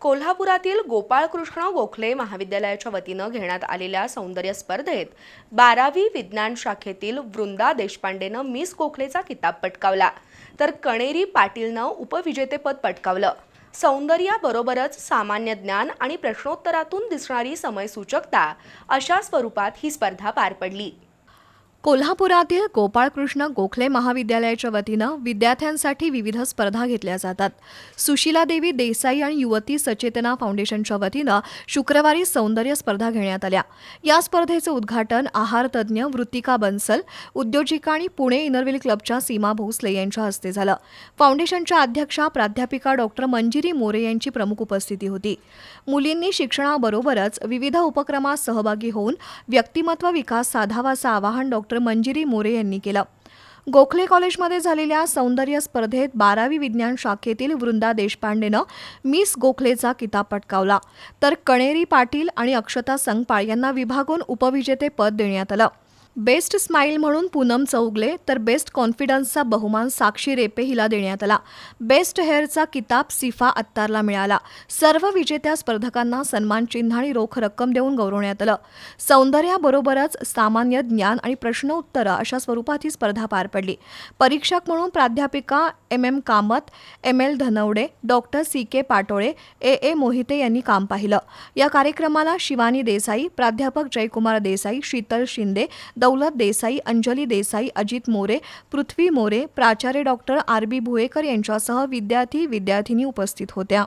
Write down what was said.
कोल्हापुरातील गोपाळकृष्ण गोखले महाविद्यालयाच्या वतीनं घेण्यात आलेल्या सौंदर्य स्पर्धेत बारावी विज्ञान शाखेतील वृंदा देशपांडेनं मिस गोखलेचा किताब पटकावला. तर कणेरी पाटीलनं उपविजेतेपद पटकावलं. सौंदर्याबरोबरच सामान्य ज्ञान आणि प्रश्नोत्तरातून दिसणारी समयसूचकता अशा स्वरूपात ही स्पर्धा पार पडली. कोल्हापुरातील गोपाळकृष्ण गोखले महाविद्यालयाच्या वतीनं विद्यार्थ्यांसाठी विविध स्पर्धा घेतल्या जातात. सुशीलादेवी देसाई आणि युवती सचेतना फाउंडेशनच्या वतीनं शुक्रवारी सौंदर्य स्पर्धा घेण्यात आल्या. या स्पर्धेचं उद्घाटन आहार तज्ज्ञ वृत्तिका बन्सल उद्योजिका आणि पुणे इनरविल क्लबच्या सीमा भोसले यांच्या हस्ते झालं. फाउंडेशनच्या अध्यक्षा प्राध्यापिका डॉक्टर मंजिरी मोरे यांची प्रमुख उपस्थिती होती. मुलींनी शिक्षणाबरोबरच विविध उपक्रमात सहभागी होऊन व्यक्तिमत्व विकास साधावा असं आवाहन डॉक्टर मंजिरी मोरे यांनी केलं. गोखले कॉलेजमध्ये झालेल्या सौंदर्य स्पर्धेत बारावी विज्ञान शाखेतील वृंदा देशपांडेनं मिस गोखलेचा किताब पटकावला. तर कणेरी पाटील आणि अक्षता संगपाळ यांना विभागून उपविजेते पद देण्यात आलं. बेस्ट स्माईल म्हणून पूनम चौगले तर बेस्ट कॉन्फिडन्सचा बहुमान साक्षी रेपे हिला देण्यात आला. बेस्ट हेअरचा किताब सिफा अत्तारला मिळाला. सर्व विजेत्या स्पर्धकांना सन्मान चिन्ह आणि रोख रक्कम देऊन गौरवण्यात आलं. सौंदर्याबरोबरच सामान्य ज्ञान आणि प्रश्नोत्तरं अशा स्वरूपात ही स्पर्धा पार पडली. परीक्षक म्हणून प्राध्यापिका M M Kamat M L Dhanawade doctor C K Patole A A Mohite यांनी काम पाहिलं. या कार्यक्रमाला शिवानी देसाई प्राध्यापक जयकुमार देसाई शीतल शिंदे दौलत देसाई अंजली देसाई अजित मोरे पृथ्वी मोरे प्राचार्य डॉक्टर आर बी भुयेकर यांच्यासह विद्यार्थी विद्यार्थिनी उपस्थित होत्या.